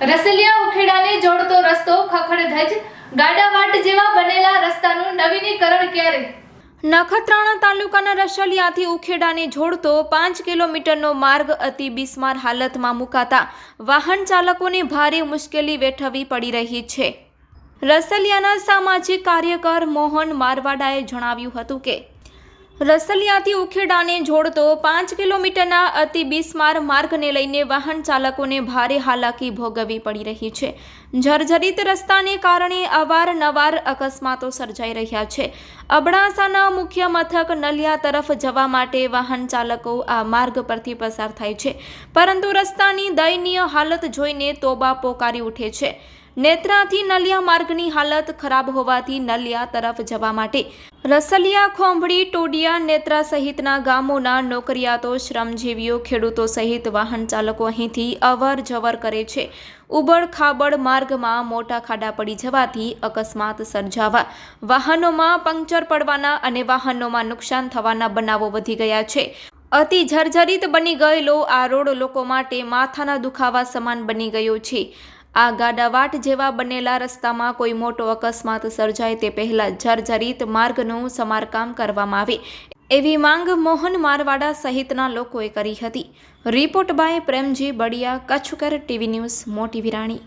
ખડે રસ્તો ખખડધજ ગાડાવાટ જેવા બનેલા રસ્તાનું નવીનીકરણ ક્યારે? નખત્રાણા તાલુકાના રસલિયાથી ઉખેડાને જોડતો પાંચ કિલોમીટરનો માર્ગ અતિ બિસ્માર હાલતમાં મુકાતા વાહન ચાલકોને ભારે મુશ્કેલી વેઠવી પડી રહી છે. રસલિયાના સામાજિક કાર્યકર મોહન મારવાડાએ જણાવ્યું હતું કે રસલિયાથી ઉખેડાને જોડતો પાંચ કિલોમીટરના અતિ બિસ્માર માર્ગને લઈને વાહન ચાલકોને ભારે હાલાકી ભોગવવી પડી રહી છે. જર્જરિત રસ્તાને કારણે અવારનવાર અકસ્માતો સર્જાઈ રહ્યા છે. અબડાસાના મુખ્ય મથક નલિયા તરફ જવા માટે વાહન ચાલકો આ માર્ગ પરથી પસાર થાય છે. પરંતુ રસ્તાની દયનીય હાલત જોઈને તોબા પોકારી ઉઠે છે. નેત્રાથી નલિયા માર્ગની હાલત ખરાબ હોવાથી નલિયા તરફ જવા માટે રસલિયા ખોંભડી ટોડિયા, નેત્રા સહિતના ગામોના નોકરિયાતો, શ્રમજીવીઓ, ખેડૂતો સહિત વાહન ચાલકો અહીંથી અવર જવર કરે છે. ઉબડ ખાબડ માર્ગમાં મોટા ખાડા પડી જવાથી અકસ્માત સર્જાવા વાહનોમાં પંક્ચર પડવાના અને વાહનોમાં નુકસાન થવાના બનાવો વધી ગયા છે. અતિ જર્જરિત બની ગયેલો આ રોડ લોકો માટે માથાના દુખાવા સમાન બની ગયો છે. આ ગાડાવાટ જેવા બનેલા રસ્તામાં કોઈ મોટો અકસ્માત સર્જાય તે પહેલાં જર્જરિત માર્ગનું સમારકામ કરવામાં આવે. એવી માંગ મોહન મારવાડા સહિતના લોકોએ કરી હતી. રિપોર્ટ બાય પ્રેમજી બડિયા, કચ્છકર ટીવી ન્યૂઝ, મોટી વિરાણી.